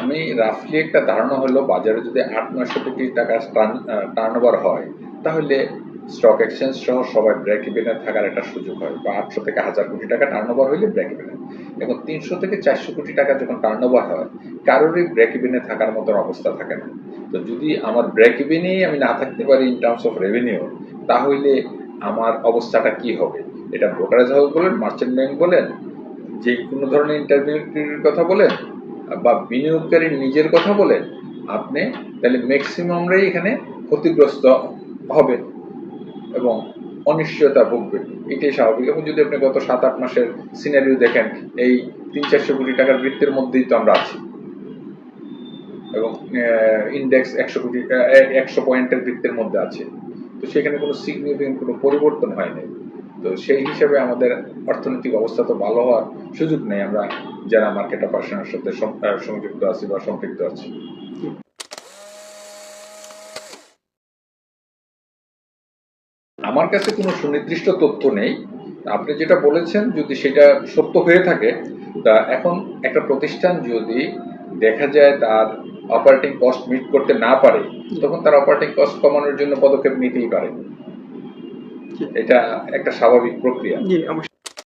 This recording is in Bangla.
আমি রাফলি একটা ধারণা হলো, বাজারে যদি আট, নয়শো কোটি টাকা টার্ন ওভার হয়, তাহলে স্টক এক্সচেঞ্জ সহ সবাই ব্রেক ইভেনে থাকার একটা সুযোগ হয়। বা আটশো থেকে হাজার কোটি টাকা টার্ন ওভার হইলে ব্রেক ইভেনে এখন তিনশো থেকে চারশো কোটি টাকা যখন টার্ন ওভার হয়, কারোরই ব্রেক ইভেনে থাকার মতন অবস্থা থাকে না। তো যদি আমার ব্রেক ইভেনেই আমি না থাকতে পারি ইন টার্মস অফ রেভিনিউ তাহলে আমার অবস্থাটা কি হবে? এটা ব্রোকারেজ হাউস বলেন মার্চেন্ট ব্যাংক বলেন যে কোনো ধরনের ইন্টারভিউর কথা বলেন বা বিনিয়োগকারীর নিজের কথা বলেন আপনি তাহলে ম্যাক্সিমামরাই এখানে ক্ষতিগ্রস্ত হবে এবং অনিশ্চয়তা ভুগবে এটাই স্বাভাবিক। এবং যদি আপনি গত সাত আট মাসের সিনারিও দেখেন, এই তিন চারশো কোটি টাকার বৃত্তের মধ্যেই তো আমরা আছি। এবং ইন্ডেক্স একশো কোটি একশো পয়েন্টের বৃত্তের মধ্যে আছে। তো সেখানে কোনো সিগনিফিকেন্ট কোনো পরিবর্তন হয়নি তো সেই হিসেবে আমাদের অর্থনৈতিক অবস্থা তো ভালো হওয়ার সুযোগ নেই। আমরা যারা মার্কেট অপারেশনের সাথে সংযুক্ত আছি বা সম্পৃক্ত আছি। আমার কাছে কোনো সুনির্দিষ্ট তথ্য নেই। আপনি যেটা বলেছেন যদি সেটা সত্য হয়ে থাকে তা এখন একটা প্রতিষ্ঠান যদি দেখা যায় তার অপারেটিং কস্ট মিট করতে না পারে তখন তার অপারেটিং কস্ট কমানোর জন্য পদক্ষেপ নিতেই পারে। এটা একটা স্বাভাবিক প্রক্রিয়া।